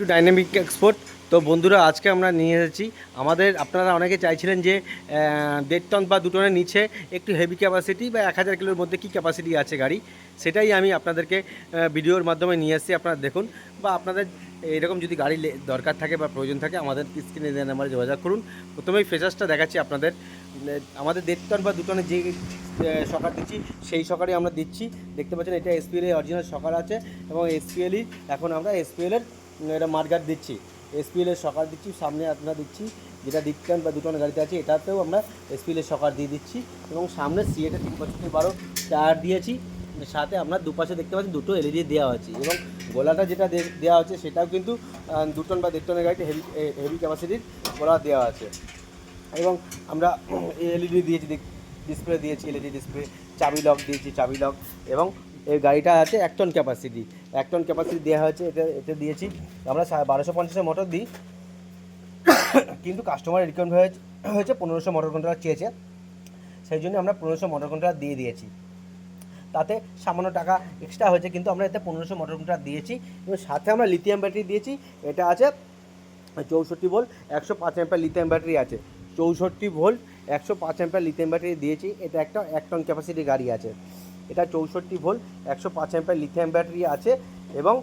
Two dynamic export তো বন্ধুরা, আজকে আমরা নিয়ে এসেছি। আমাদের আপনারা অনেকে চাইছিলেন যে দেড় টন বা দু টনের নিচে একটু হেভি ক্যাপাসিটি বা এক হাজার কিলোর মধ্যে কী ক্যাপাসিটি আছে গাড়ি, সেটাই আমি আপনাদেরকে ভিডিওর মাধ্যমে নিয়ে এসেছি। আপনারা দেখুন বা আপনাদের এরকম যদি গাড়ি দরকার থাকে বা প্রয়োজন থাকে, আমাদের স্ক্রিনে দেওয়া নাম্বারে যোগাযোগ করুন। প্রথমেই ফেসাসটা দেখাচ্ছি আপনাদের। আমাদের দেড় টন বা দু টনের যে সকার দিচ্ছি, সেই সকারই আমরা দিচ্ছি। দেখতে পাচ্ছেন, এটা এসপিএল অরিজিনাল সকার আছে এবং এসপিএলই এখন আমরা এসপিএলের এটা মার্গার দিচ্ছি। এসপিএল এর সকার দিচ্ছি সামনে আপনারা দিচ্ছি যেটা ডিপটন বা দুটন গাড়িতে আছে এটাতেও আমরা এসপিএল এর সকার দিয়ে দিচ্ছি এবং সামনে সিএটা তিন পঁচাত্তর বারো টায়ার দিয়েছি। সাথে আপনার দুপাশে দেখতে পাচ্ছেন দুটো এলইডি দেওয়া আছে এবং গোলাটা যেটা দেওয়া আছে সেটাও কিন্তু আহ, দু টন বা দেড় টনের গাড়িতে হেভি হেভি ক্যাপাসিটির গোলা দেওয়া আছে। এবং আমরা এলইডি দিয়েছি ডিসপ্লে দিয়েছি এলইডি ডিসপ্লে চাবি লক দিয়েছি চাবি লক এবং এই গাড়িটা আছে এক টন ক্যাপাসিটি এক টন ক্যাপাসিটি দেওয়া হয়েছে এটা এটা দিয়েছি। আমরা বারোশো পঞ্চাশের মোটর দিই। কিন্তু কাস্টমার রিকমেন্ড হয়েছে হয়েছে পনেরোশো মোটর কন্ট্রোলার চেয়েছে। সেই জন্য আমরা পনেরোশো মোটর কন্ট্রোলার দিয়ে দিয়েছি। তাতে সামান্য টাকা এক্সট্রা হয়েছে, কিন্তু আমরা এতে পনেরোশো মোটর কন্ট্রোলার দিয়েছি। এবং সাথে আমরা লিথিয়াম ব্যাটারি দিয়েছি। এটা আছে চৌষট্টি ভোল্ট একশো পাঁচ অ্যাম্পার লিথিয়াম ব্যাটারি আছে। চৌষট্টি ভোল্ট একশো পাঁচ অ্যাম্পার লিথিয়াম ব্যাটারি দিয়েছি। এটা একটা, এক টন ক্যাপাসিটি গাড়ি আছে। এটা চৌষট্টি ভোল্ট, একশো পাঁচ অ্যাম্পার লিথিয়াম ব্যাটারি আছে এবং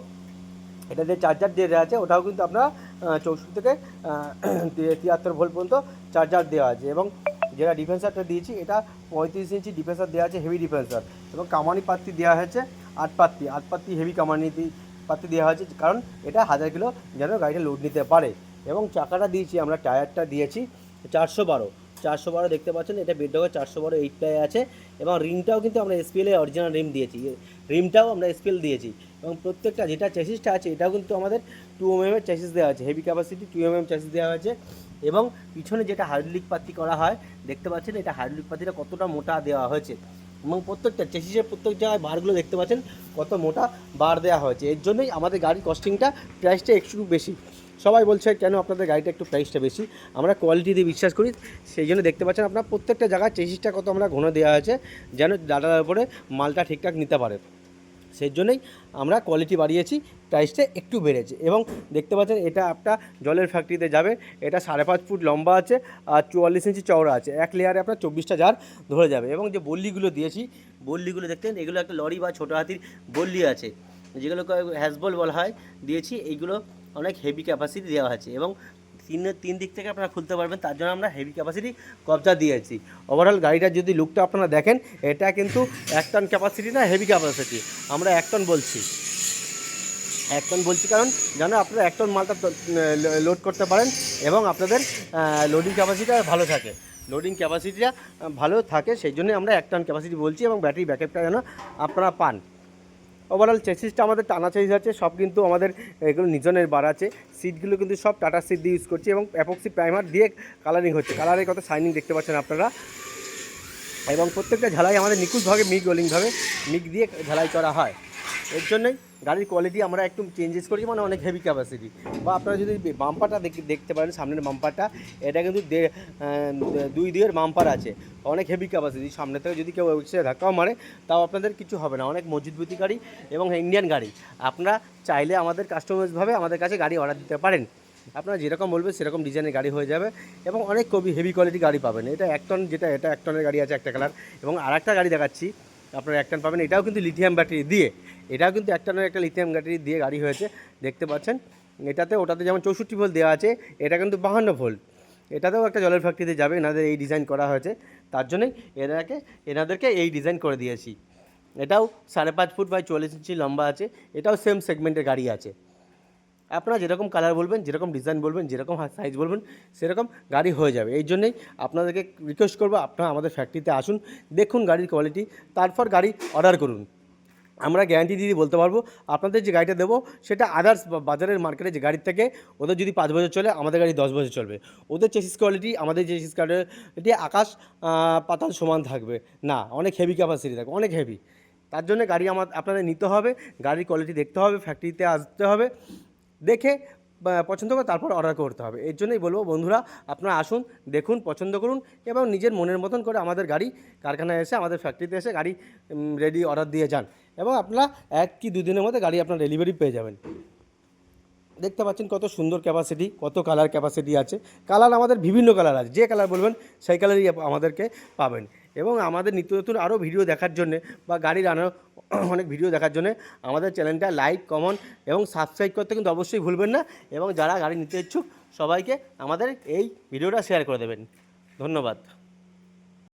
এটা যে চার্জার যে আছে, ওটাও কিন্তু আপনার চৌষট্টি থেকে তিয়াত্তর ভোল্ট পর্যন্ত চার্জার দেওয়া আছে এবং যেটা ডিফেন্সারটা দিয়েছি, এটা পঁয়ত্রিশ ইঞ্চি ডিফেন্সার দেওয়া আছে হেভি ডিফেন্সার এবং কামানি পাত্তি দেওয়া হয়েছে আট পাত্তি আট পাত্তি হেভি কামানি পাত্তি দেওয়া হয়েছে, কারণ এটা হাজার কিলো যেন গাড়িটা লোড নিতে পারে এবং চাকাটা দিয়েছি, আমরা টায়ারটা দিয়েছি চারশো বারো। চারশো বারো দেখতে পাচ্ছেন, এটা বেডডগের চারশো বারো এইটটায় আছে এবং রিমটাও কিন্তু আমরা এসপিএল এর অরিজিনাল রিম দিয়েছি। রিমটাও আমরা এসপিএল দিয়েছি এবং প্রত্যেকটা যেটা চেসিসটা আছে, এটাও কিন্তু আমাদের টু এম এর চেসিস দেওয়া আছে। Heavy capacity two M M chassis দেওয়া হয়েছে এবং পিছনে যেটা হাইড্রোলিক পাতি করা হয়, দেখতে পাচ্ছেন এটা হাইড্রোলিক পাতিটা কতটা মোটা দেওয়া হয়েছে এবং প্রত্যেকটা চেসিসের প্রত্যেক জায়গায় বারগুলো দেখতে পাচ্ছেন কত মোটা বার দেওয়া হয়েছে। এর জন্যই আমাদের গাড়ির কস্টিংটা প্রাইসটা একটু বেশি। সবাই বলছে কেন আপনাদের গাড়িটা একটু প্রাইসটা বেশি? আমরা কোয়ালিটি দিয়ে বিশ্বাস করি, সেই জন্য দেখতে পাচ্ছেন আপনার প্রত্যেকটা জায়গায় চেসিসটা কত আমরা ঘন দেওয়া হয়েছে যেন ডাটার উপরে মালটা ঠিকঠাক নিতে পারে। সেই জন্যই আমরা কোয়ালিটি বাড়িয়েছি প্রাইসটা একটু বেড়েছে। এবং দেখতে পাচ্ছেন এটা আপনার জলের ফ্যাক্টরিতে যাবে, এটা সাড়ে পাঁচ ফুট লম্বা আছে আর চুয়াল্লিশ ইঞ্চি চওড়া আছে। এক লেয়ারে আপনার চব্বিশটা জার ধরে যাবে। এবং যে বল্লিগুলো দিয়েছি, বল্লিগুলো দেখতেন এগুলো একটা লরি বা ছোটো হাতির বল্লি আছে, যেগুলোকে হ্যাজবল বলা হয়, দিয়েছি, এইগুলো অনেক হেভি ক্যাপাসিটি দেওয়া আছে এবং তিন তিন দিক থেকে আপনারা খুলতে পারবেন, তার জন্য আমরা হেভি ক্যাপাসিটি কবজা দিয়েছি। ওভারঅল গাড়িটার যদি লুকটা আপনারা দেখেন, এটা কিন্তু এক টন ক্যাপাসিটি না হেভি ক্যাপাসিটি আমরা এক টন বলছি। এক টন বলছি কারণ যেন আপনারা এক টন মালটা লোড করতে পারেন এবং আপনাদের লোডিং ক্যাপাসিটিটা ভালো থাকে। লোডিং ক্যাপাসিটিটা ভালো থাকে, সেই জন্যই আমরা এক টন ক্যাপাসিটি বলছি এবং ব্যাটারি ব্যাকআপটা যেন আপনারা পান। ওভারঅল চেসিসটা আমাদের টানা চেসিস আছে, সব কিন্তু আমাদের এগুলো নিজনের বার আছে। সিটগুলো কিন্তু সব টাটা সিট দিয়ে ইউজ করছি এবং অ্যাপক্সি প্রাইমার দিয়ে কালারিং হচ্ছে। কালারের কত শাইনিং দেখতে পাচ্ছেন আপনারা। এবং প্রত্যেকটা ঝালাই আমাদের নিখুঁতভাবে মিগ রোলিংভাবে মিগ দিয়ে ঝালাই করা হয়। এর জন্যই গাড়ির কোয়ালিটি আমরা একটু চেঞ্জেস করি মানে অনেক হেভি ক্যাপাসিটি বা আপনারা যদি বাম্পারটা দেখতে পারেন, সামনের বাম্পারটা এটা কিন্তু দুই দুইয়ের বাম্পার আছে। অনেক হেভি ক্যাপাসিটি সামনে থেকে যদি কেউ এসে ধাক্কাও মারে, তাও আপনাদের কিছু হবে না। অনেক মজবুতি গাড়ি এবং ইন্ডিয়ান গাড়ি। আপনারা চাইলে আমাদের কাস্টমাইজভাবে আমাদের কাছে গাড়ি অর্ডার দিতে পারেন। আপনারা যেরকম বলবেন সেরকম ডিজাইনের গাড়ি হয়ে যাবে এবং অনেক কবি হেভি কোয়ালিটি গাড়ি পাবেন। এটা এক টন যেটা, এটা এক টনের গাড়ি আছে, একটা কালার এবং আর একটা গাড়ি দেখাচ্ছি। আপনারা এক টান পাবেন। এটাও কিন্তু লিথিয়াম ব্যাটারি দিয়ে, এটাও কিন্তু এক টনের একটা লিথিয়াম ব্যাটারি দিয়ে গাড়ি হয়েছে, দেখতে পাচ্ছেন। এটাতে, ওটাতে যেমন চৌষট্টি ভোল্ট দেওয়া আছে, এটা কিন্তু বাহান্ন ভোল্ট এটাতেও একটা জলের ফ্যাক্টরিতে যাবে, এনাদের এই ডিজাইন করা হয়েছে। তার জন্যই এনাকে, এনাদেরকে এই ডিজাইন করে দিয়েছি। এটাও সাড়ে পাঁচ ফুট বাই চল্লিশ ইঞ্চি লম্বা আছে, এটাও সেম সেগমেন্টের গাড়ি আছে। আপনারা যেরকম কালার বলবেন, যেরকম ডিজাইন বলবেন, যেরকম সাইজ বলবেন, সেরকম গাড়ি হয়ে যাবে। এই জন্যই আপনাদেরকে রিকোয়েস্ট করব, আপনারা আমাদের ফ্যাক্টরিতে আসুন, দেখুন গাড়ির কোয়ালিটি তারপর গাড়ি অর্ডার করুন। আমরা গ্যারান্টি দিয়ে বলতে পারব, আপনাদের যে গাড়িটা দেবো, সেটা আদার্স বাজারের মার্কেটে যে গাড়ির থেকে, ওদের যদি পাঁচ বছর চলে, আমাদের গাড়ি দশ বছর চলবে। ওদের চেসিস কোয়ালিটি আমাদের চেসিস কোয়ালিটি আকাশ পাতাল সমান থাকবে। না, অনেক হেভি ক্যাপাসিটি থাকবে, অনেক হেভি তার জন্য গাড়ি আমার আপনাদের নিতে হবে, গাড়ির কোয়ালিটি দেখতে হবে ফ্যাক্টরিতে আসতে হবে। দেখে পছন্দ করে তারপর অর্ডার করতে হবে। এর জন্যই বলব বন্ধুরা, আপনারা আসুন, দেখুন, পছন্দ করুন এবং নিজের মনের মতন করে আমাদের গাড়ি, কারখানায় এসে, আমাদের ফ্যাক্টরিতে এসে গাড়ি রেডি অর্ডার দিয়ে যান এবং আপনারা এক কি দুদিনের মধ্যে গাড়ি আপনার ডেলিভারি পেয়ে যাবেন। দেখতে পাচ্ছেন কত সুন্দর ক্যাপাসিটি কত কালার ক্যাপাসিটি আছে। কালার আমাদের বিভিন্ন কালার আছে, যে কালার বলবেন, সেই কালারই আমাদেরকে পাবেন। এবং আমাদের নিত্য নতুন আরও ভিডিও দেখার জন্যে বা গাড়ির আনার অনেক ভিডিও দেখার জন্য আমাদের চ্যানেলটা লাইক কমেন্ট এবং সাবস্ক্রাইব করতে কিন্তু অবশ্যই ভুলবেন না এবং যারা গাড়ি নিতে ইচ্ছুক সবাইকে আমাদের এই ভিডিওটা শেয়ার করে দেবেন। ধন্যবাদ।